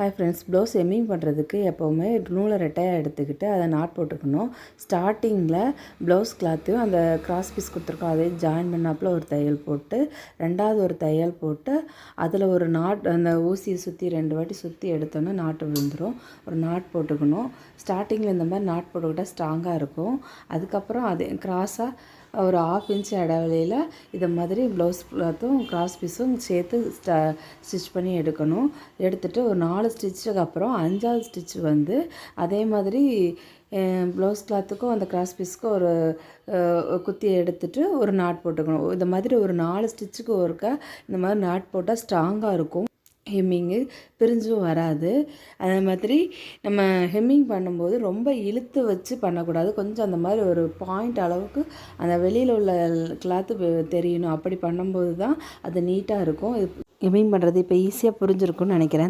Hi friends blouse hemming பண்ணுறதுக்கு எப்போவுமே நூலை ரெட்டையாக எடுத்துக்கிட்டு அதை நாட் போட்டுக்கணும் ஸ்டார்டிங்கில் ப்ளவுஸ் கிளாத்தையும் அந்த கிராஸ் பீஸ் கொடுத்துருக்கோம். அதே ஜாயின் பண்ணாப்புல ஒரு தையல் போட்டு ரெண்டாவது ஒரு தையல் போட்டு அதில் ஒரு நாட் அந்த ஊசியை சுற்றி ரெண்டு வாட்டி சுற்றி எடுத்தோன்னா நாட்டு விழுந்துடும் ஒரு நாட் போட்டுக்கணும். ஸ்டார்டிங்கில் இந்த மாதிரி நாட் போட்டுக்கிட்டால் ஸ்ட்ராங்காக இருக்கும். அதுக்கப்புறம் அதே கிராஸாக ஒரு ஆஃப் இன்ச் இடைவெளியில் இதை மாதிரி ப்ளவுஸ் கிளாத்தும் கிராஸ் பீஸும் சேர்த்து ஸ்டிச் பண்ணி எடுக்கணும். எடுத்துகிட்டு ஒரு நாலு ஸ்டிச்சுக்கு அப்புறம் அஞ்சாவது ஸ்டிச் வந்து அதே மாதிரி ப்ளவுஸ் கிளாத்துக்கும் அந்த கிராஸ் பீஸுக்கும் ஒரு குத்தி எடுத்துகிட்டு ஒரு நாட் போட்டுக்கணும். இந்த மாதிரி ஒரு நாலு ஸ்டிச்சுக்கு ஒருக்கா இந்த மாதிரி நாட் போட்டால் ஸ்ட்ராங்காக இருக்கும். ஹெம்மிங்கு பிரிஞ்சும் வராது. அதே மாதிரி நம்ம ஹெம்மிங் பண்ணும்போது ரொம்ப இழுத்து வச்சு பண்ணக்கூடாது. கொஞ்சம் அந்த மாதிரி ஒரு பாயிண்ட் அளவுக்கு அந்த வெளியில் உள்ள கிளாத்து தெரியணும். அப்படி பண்ணும்போது தான் அது நீட்டாக இருக்கும். ஹெம்மிங் பண்ணுறது இப்போ ஈஸியாக புரிஞ்சிருக்கும்னு நினைக்கிறேன்.